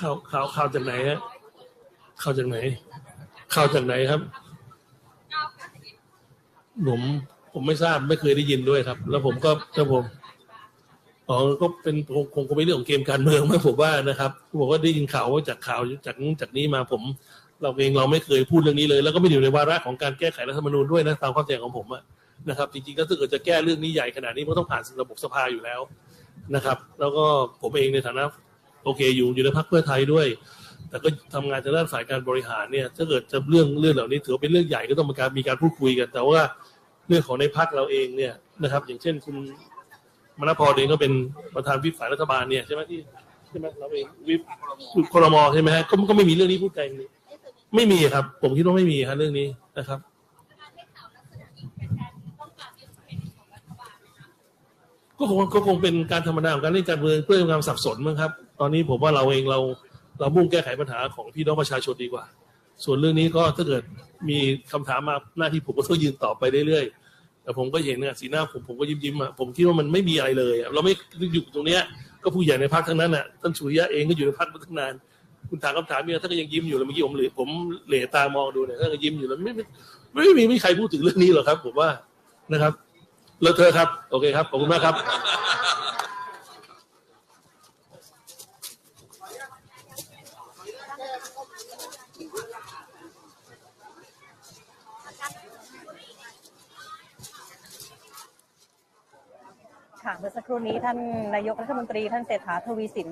ข่าวข่าวข่าวจากไหนฮะข่าวจากไหนข่าวจากไหนครับผมผมไม่ทราบไม่เคยได้ยินด้วยครับ แล้วผมก็ถ้าผมอ๋อก็เป็นคงคงเป็นเรื่องของเกมการเมืองไมั้งผมว่านะครับผมว่าได้ยินข่าวว่าจากข่าวจากจากนี้มาผม เราเองเราไม่เคยพูดเรื่องนี้เลย แล้วก็ไม่อยู่ในวาระของการแก้ไขรัฐธรรมนูญด้วยนะตามความเข้าใจของผมอะนะครับ จริงๆก็ถ้าเกิดจะแก้เรื่องนี้ใหญ่ขนาดนี้มันต้องผ่านระบบสภาอยู่แล้วนะครับ แล้วก็ผมเองในฐานะ โอเค อยู่อยู่ในพรรคเพื่อไทยด้วย แต่ก็ทำงานทางด้านฝ่ายการบริหารเนี่ย ถ้าเกิดจะเรื่องเรื่องเหล่านี้ถือว่าเป็นเรื่องใหญ่ก็ต้องมีการมีการพูดคุยกัน แต่ว่าเรื่องของในพรรคเราเองเนี่ยนะครับ อย่างเช่นคุณมณพรเองก็เป็นประธานวิปฝ่ายรัฐบาลเนี่ยใช่ไหมที่ใช่ไหมเราเองวิปครมใช่ไหมฮะก็ก็ไม่มีเรื่องนี้พูดกันเลยไม่มีครับ ผมคิดว่าไม่มีครับเรื่องนี้นะครับก็คงก็คงเป็นการธรรมดาของการเล่นการเมืองเพื่อความสับสนมั้งครับ ตอนนี้ผมว่าเราเองเราเรามุ่งแก้ไขปัญหาของพี่น้องประชาชนดีกว่า ส่วนเรื่องนี้ก็ถ้าเกิดมีคำถามมาหน้าที่ผมก็ต้องยืนตอบไปเรื่อยๆแต่ผมก็เห็นเนี่ยสีหน้าผมผมก็ยิ้มยิ้มๆอะผมคิดว่ามันไม่มีอะไรเลยอะเราไม่อยู่ตรงเนี้ยก็ผู้ใหญ่ในพรรคทั้งนั้นอะท่านสุริยะเองก็อยู่ในพรรคมาตั้งนานคุณถามคำถามเนี่ยท่านก็ยังยิ้มอยู่เลยเมื่อกี้ผมเหลือผมเหลตามองดูเนี่ยท่านก็ยิ้มอยู่แล้วไม่ไม่ไม่ไม่มีไม่มีใครพูดถึงเรื่องนี้หรอกครับ ผมว่านะครับแล้วเธอครับ โอเคครับขอบคุณมากครับ ค่ะเมื่อสักครู่นี้ท่านนายกรัฐมนตรีท่านเศรษฐาทวีสิน